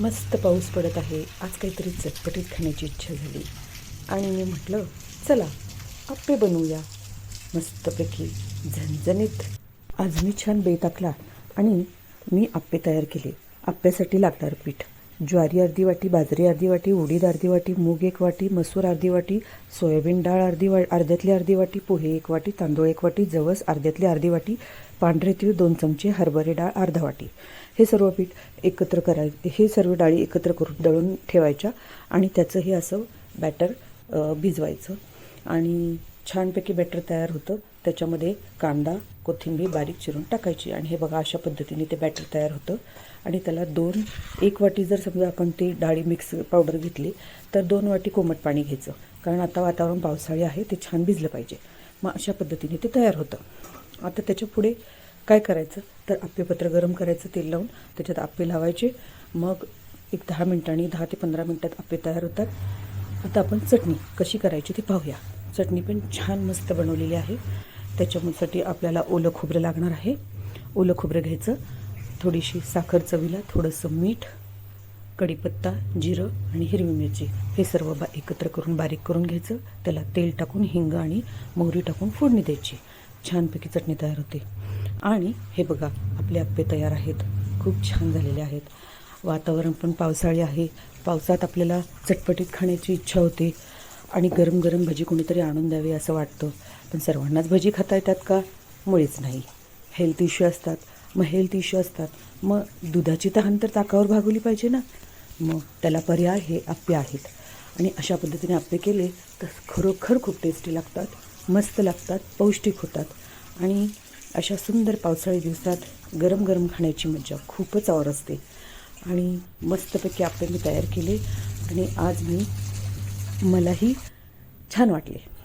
मस्त पाऊस पडत आहे. आज काहीतरी चटपटीत खाण्याची इच्छा झाली. आणि मी म्हटलं चला आप्पे बनवूया. मस्तपैकी झणझणीत. आज मी छान बेत टाकला आणि मी आप्पे तयार केले. आप्प्यासाठी लागणार पीठ. ज्वारी अर्धी वाटी बाजरी अर्धी वाटी उडीद अर्धी वाटी मूग एक वाटी मसूर अर्धी वाटी सोयाबीन डाळ अर्धी वा अर्ध्यातली अर्धी वाटी पोहे एक वाटी तांदूळ एक वाटी जवस अर्ध्यातली अर्धी वाटी पांढरे तीळ दोन चमचे हरभरे डाळ अर्धा वाटी. हे सर्व पीठ एकत्र कराय हे सर्व डाळी एकत्र करून दळून ठेवायच्या आणि त्याचं हे असं बॅटर भिजवायचं. आणि छानपैकी बॅटर तयार होतं. त्याच्यामध्ये कांदा कोथिंबीर बारीक चिरून टाकायची आणि हे बघा अशा पद्धतीने ते बॅटर तयार होतं. आणि त्याला दोन एक वाटी जर समजा आपण ती डाळी मिक्स पावडर घेतली तर दोन वाटी कोमट पाणी घ्यायचं. कारण आता वातावरण पावसाळी आहे ते छान भिजलं पाहिजे. मग अशा पद्धतीने ते तयार होतं. आता त्याच्या पुढे काय करायचं? तर आप्पेपत्र गरम करायचं तेल लावून त्याच्यात आप्पे लावायचे. मग एक दहा मिनटांनी दहा ते पंधरा मिनटात आप्पे तयार होतात. आता आपण चटणी कशी करायची ती पाहूया. चटणी पण छान मस्त बनवलेली आहे. त्याच्यासाठी आपल्याला ओलं खोबरं लागणार आहे. ओलं खोबरं घ्यायचं. थोडीशी साखर चवीला थोडंसं मीठ कढीपत्ता जिरं आणि हिरवी मिरची. हे सर्व बा एकत्र करून बारीक करून घ्यायचं. त्याला तेल टाकून हिंग आणि मोहरी टाकून फोडणी द्यायची. छानपैकी चटणी तयार होते. आणि हे बघा आपले आप्पे तयार आहेत. खूप छान झालेले आहेत. वातावरण पण पावसाळी आहे. पावसात आपल्याला चटपटीत खाण्याची इच्छा होते. आणि गरम गरम भजी कोणीतरी आणून द्यावी असं वाटतं. पण सर्वांनाच भजी खाता येतात का? मुळीच नाही. हेल्थ इश्यू असतात. मग हेल्थ इश्यू असतात. मग दुधाची तहान तर ताकावर भागवली पाहिजे ना? मग त्याला पर्याय हे आप्पे आहेत. आणि अशा पद्धतीने आप्पे केले तर खरोखर खूप टेस्टी लागतात मस्त लागतात पौष्टिक होतात. आणि अशा सुंदर पावसाळी दिवसात गरम गरम खाण्याची मज्जा खूपच आवड असते. आणि मस्तपैकी आप्पे मी तयार केले. आणि आज मी मलाही छान वाटले.